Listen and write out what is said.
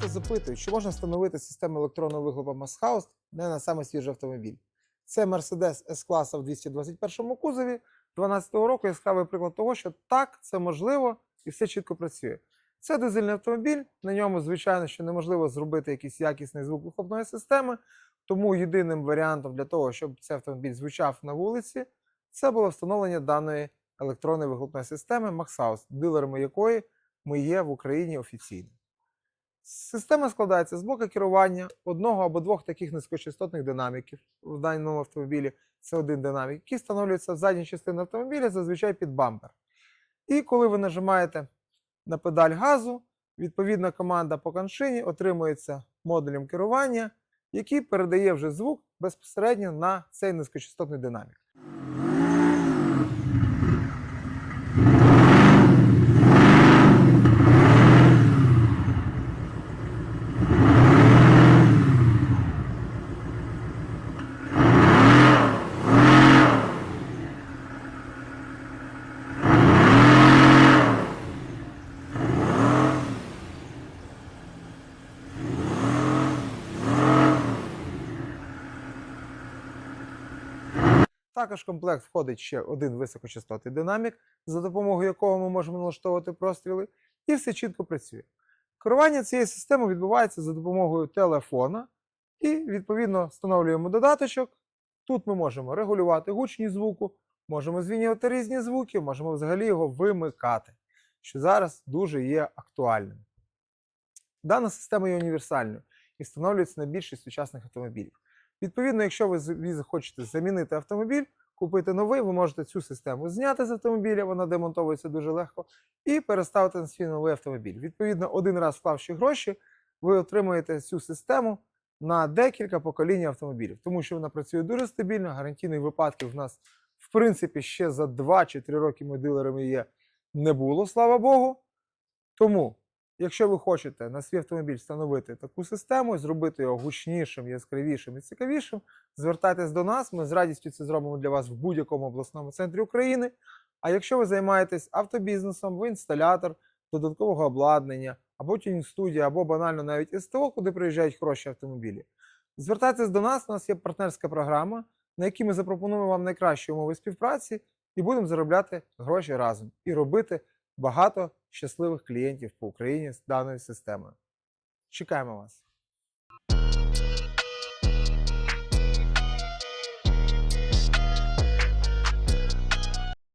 запитують, чи можна встановити систему електронного вихлопу Масхаус не на саме свіжий автомобіль. Це Mercedes S-класа в 221 кузові 2012 року яскравий приклад того, що так, це можливо і все чітко працює. Це дизельний автомобіль, на ньому, звичайно, що неможливо зробити якийсь якісний звук вихлопної системи, тому єдиним варіантом для того, щоб цей автомобіль звучав на вулиці, це було встановлення даної електронної вихлопної системи Maxhaus, дилерами якої ми є в Україні офіційно. Система складається з блока керування одного або двох таких низькочастотних динаміків в даному автомобілі. Це один динамік, який встановлюється в задній частині автомобіля, зазвичай під бампер. І коли ви нажимаєте на педаль газу, відповідна команда по коншині отримується модулем керування, який передає вже звук безпосередньо на цей низькочастотний динамік. Також в комплект входить ще один високочастотний динамік, за допомогою якого ми можемо налаштовувати простріли, і все чітко працює. Керування цією системою відбувається за допомогою телефона, і відповідно встановлюємо додаточок. Тут ми можемо регулювати гучність звуку, можемо змінювати різні звуки, можемо взагалі його вимикати, що зараз дуже є актуальним. Дана система є універсальною і встановлюється на більшість сучасних автомобілів. Відповідно, якщо ви захочете замінити автомобіль, купити новий, ви можете цю систему зняти з автомобіля, вона демонтовується дуже легко, і переставити на свій новий автомобіль. Відповідно, один раз вклавши гроші, ви отримуєте цю систему на декілька поколінь автомобілів, тому що вона працює дуже стабільно, гарантійних випадків в нас, в принципі, ще за 2 чи 3 роки ми дилерами є не було, слава Богу. Тому Якщо ви хочете на свій автомобіль встановити таку систему, зробити його гучнішим, яскравішим і цікавішим, звертайтесь до нас. Ми з радістю це зробимо для вас в будь-якому обласному центрі України. А якщо ви займаєтесь автобізнесом, ви інсталятор додаткового обладнання, або тюнінг-студія, або банально навіть СТО, куди приїжджають хороші автомобілі, звертайтесь до нас. У нас є партнерська програма, на якій ми запропонуємо вам найкращі умови співпраці і будемо заробляти гроші разом і робити багато щасливих клієнтів по Україні з даною системою. Чекаємо вас!